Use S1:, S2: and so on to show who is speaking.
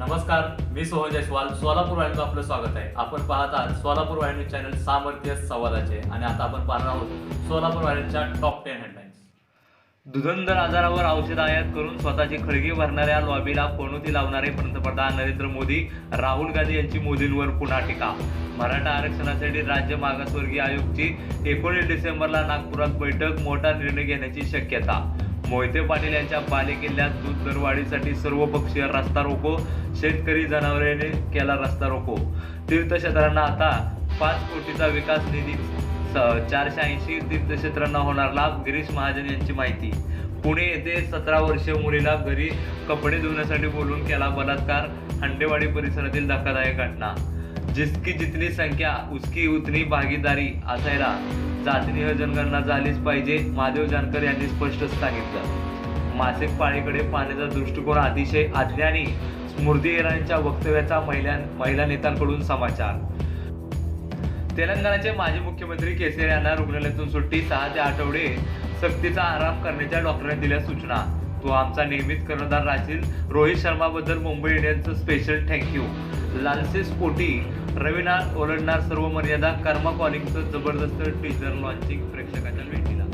S1: नमस्कार मी सोहन जयस्वाल. सोलापूर वाहिनीचं आपलं स्वागत आहे. आपण पाहत आहात सोलापूर वाहिनी चॅनल सामर्थ्य संवादाचे आणि आता आपण पाहणार आहोत सोलापूर वाहिनीच्या टॉप टेन हेडलाईन्स
S2: दुधंदर आजारावर औषध आयात करून स्वतःची खळगी भरणाऱ्या लॉबीला पणोती लावणारे पंतप्रधान नरेंद्र मोदी राहुल गांधी यांची मोदींवर पुन्हा टीका. मराठा आरक्षणासाठी राज्य मागासवर्गीय आयोगची एकोणीस डिसेंबरला नागपुरात बैठक मोठा निर्णय घेण्याची शक्यता. मोहिते पाटील यांच्या बालेकिल्ल्यात दूध दरवाढीसाठी सर्वपक्षीय रस्ता रोको शेतकरी जनावरांनी केला रस्ता रोको. तीर्थक्षेत्रांना आता पाच कोटीचा विकास निधी चारशे ऐंशी तीर्थक्षेत्रांना होणार लाभ गिरीश महाजन यांची माहिती. पुणे येथे सतरा वर्षीय मुलीला घरी कपडे धुण्यासाठी बोलून केला बलात्कार हंडेवाडी परिसरातील धक्कादायक घटना. जिसकी जितनी संख्या उसकी उतनी भागीदारी असायला जातीनिह जनगणना झालीच पाहिजे महादेव जानकर यांनी स्पष्ट सांगितलं. मासिक पाळीकडे पाहण्याचा दृष्टिकोन अतिशय अज्ञानी स्मृती इराणीच्या वक्तव्याचा महिला महिला नेत्यांकडून समाचार. तेलंगणाचे माजी मुख्यमंत्री केसीआर यांना रुग्णालयातून सुट्टी सहा ते आठवडे सक्तीचा आराम करण्याच्या डॉक्टरांनी दिल्या सूचना. तो आमचा नेहमीच कर्णधार राहील रोहित शर्माबद्दल मुंबई इंडियन्सचं स्पेशल थँक्यू लालसे स्पोटी रविना ओलंडणार सर्व मर्यादा. कर्मा कॉलिंगचं जबरदस्त टीजर लॉन्चिंग प्रेक्षकाच्या भेटीला.